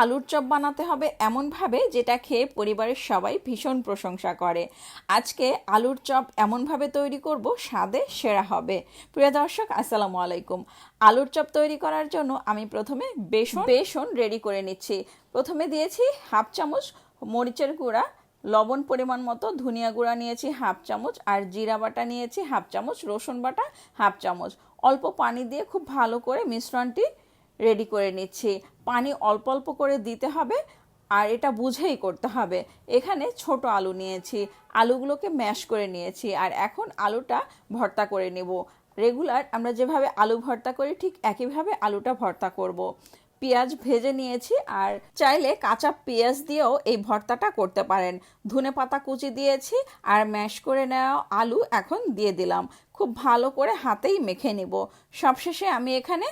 আলুর চপ বানাতে হবে এমনভাবে যেটা খেয়ে পরিবারের সবাই ভীষণ প্রশংসা করে। আজকে আলুর চপ এমনভাবে তৈরি করব, স্বাদে সেরা হবে। প্রিয় দর্শক, আসসালামু আলাইকুম। আলুর চপ তৈরি করার জন্য আমি প্রথমে বেসন বেসন রেডি করে নিচ্ছি। প্রথমে দিয়েছি হাফ চামচ মরিচের গুঁড়া, লবণ পরিমাণ মতো ধনিয়া গুঁড়া নিয়েছি হাফ চামচ, আর জিরা বাটা নিয়েছি হাফ চামচ, রসুন বাটা হাফ চামচ। অল্প পানি দিয়ে খুব ভালো করে মিশ্রণটি রেডি করে নিচ্ছি। পানি অল্প অল্প করে দিতে হবে আর এটা বুঝেই করতে হবে। এখানে ছোট আলু নিয়েছি, আলুগুলোকে ম্যাশ করে নিয়েছি আর এখন আলুটা ভর্তা করে নেব। রেগুলার আমরা যেভাবে আলু ভর্তা করি ঠিক একইভাবে আলুটা ভর্তা করব। পেঁয়াজ ভেজে নিয়েছি আর চাইলে কাঁচা পেঁয়াজ দিয়েও এই ভর্তাটা করতে পারেন। ধনে পাতা কুচি দিয়েছি আর ম্যাশ করে নেওয়া আলু এখন দিয়ে দিলাম। খুব ভালো করে হাতেই মেখে নেব। সবশেষে আমি এখানে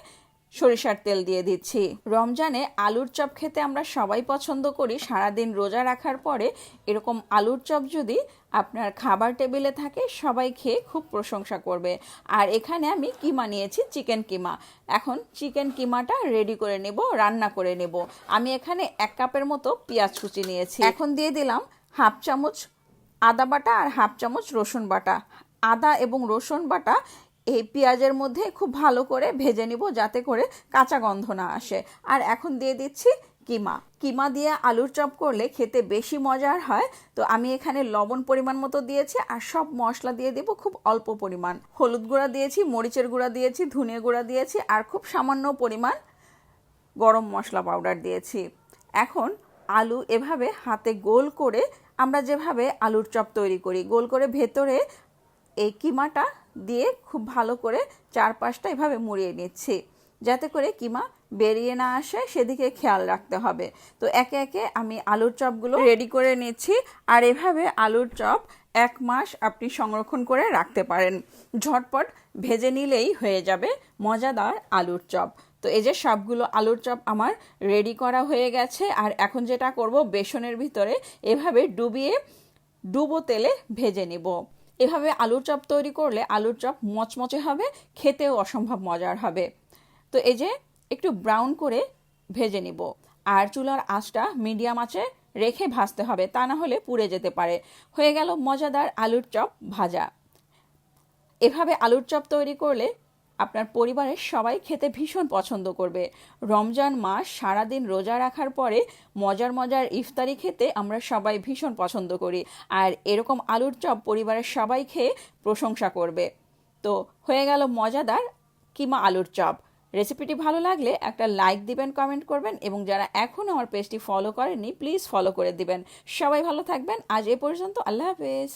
সরিষার তেল দিয়ে দিচ্ছি। রমজানে আলুর চপ খেতে আমরা সবাই পছন্দ করি। সারাদিন রোজা রাখার পরে এরকম আলুর চপ যদি আপনার খাবার টেবিলে থাকে, সবাই খেয়ে খুব প্রশংসা করবে। আর এখানে আমি কিমা নিয়েছি, চিকেন কিমা। এখন চিকেন কিমাটা রেডি করে নেব, রান্না করে নেব। আমি এখানে এক কাপের মতো পেঁয়াজ কুচি নিয়েছি। এখন দিয়ে দিলাম হাফ চামচ আদা বাটা আর হাফ চামচ রসুন বাটা। আদা এবং রসুন বাটা এই পেঁয়াজের মধ্যে খুব ভালো করে ভেজে নিব যাতে করে কাঁচা গন্ধ না আসে। আর এখন দিয়ে দিচ্ছি কিমা। কিমা দিয়ে আলুর চপ করলে খেতে বেশি মজার হয়। তো আমি এখানে লবণ পরিমাণ মতো দিয়েছি আর সব মশলা দিয়ে দেব খুব অল্প পরিমাণ। হলুদ গুঁড়া দিয়েছি, মরিচের গুঁড়া দিয়েছি ধনে গুঁড়া দিয়েছি আর খুব সামান্য পরিমাণ গরম মশলা পাউডার দিয়েছি। এখন আলু এভাবে হাতে গোল করে আমরা যেভাবে আলুর চপ তৈরি করি, গোল করে ভেতরে এই কিমাটা দিয়ে খুব ভালো করে চারপাশটা এভাবে মুড়িয়ে নিচ্ছি। যাতে করে কিমা বেরিয়ে না আসে, সেদিকে খেয়াল রাখতে হবে। তো একে একে আমি আলুর চপগুলো রেডি করে নিচ্ছি আর এভাবে আলুর চপ এক মাস আপনি সংরক্ষণ করে রাখতে পারেন। ঝটপট ভেজে নিলেই হয়ে যাবে মজাদার আলুর চপ। তো এই যে সবগুলো আলুর চপ আমার রেডি করা হয়ে গেছে আর এখন যেটা করব, বেসনের ভিতরে এভাবে ডুবিয়ে ডুবো তেলে ভেজে নিব। এভাবে আলুর চপ তৈরি করলে আলুর চপ মচমচে হবে, খেতেও অসম্ভব মজার হবে। তো এই যে একটু ব্রাউন করে ভেজে নিব। আর চুলার আঁচটা মিডিয়াম আঁচে রেখে ভাজতে হবে, তা না হলে পুড়ে যেতে পারে। হয়ে গেল মজাদার আলুর চপ ভাজা। এভাবে আলুর চপ তৈরি করলে আপনার পরিবারের সবাই খেতে ভীষণ পছন্দ করবে। রমজান মাস সারাদিন রোজা রাখার পরে মজার মজার ইফতারি খেতে আমরা সবাই ভীষণ পছন্দ করি। আর এরকম আলুর চপ পরিবারের সবাই খেয়ে প্রশংসা করবে। তো হয়ে গেল মজাদার কিমা আলুর চপ। রেসিপিটি ভালো লাগলে একটা লাইক দিবেন, কমেন্ট করবেন এবং যারা এখনও আমার পেজটি ফলো করেননি, প্লিজ ফলো করে দিবেন। সবাই ভালো থাকবেন। আজ এ পর্যন্ত আল্লাহ হাফেজ।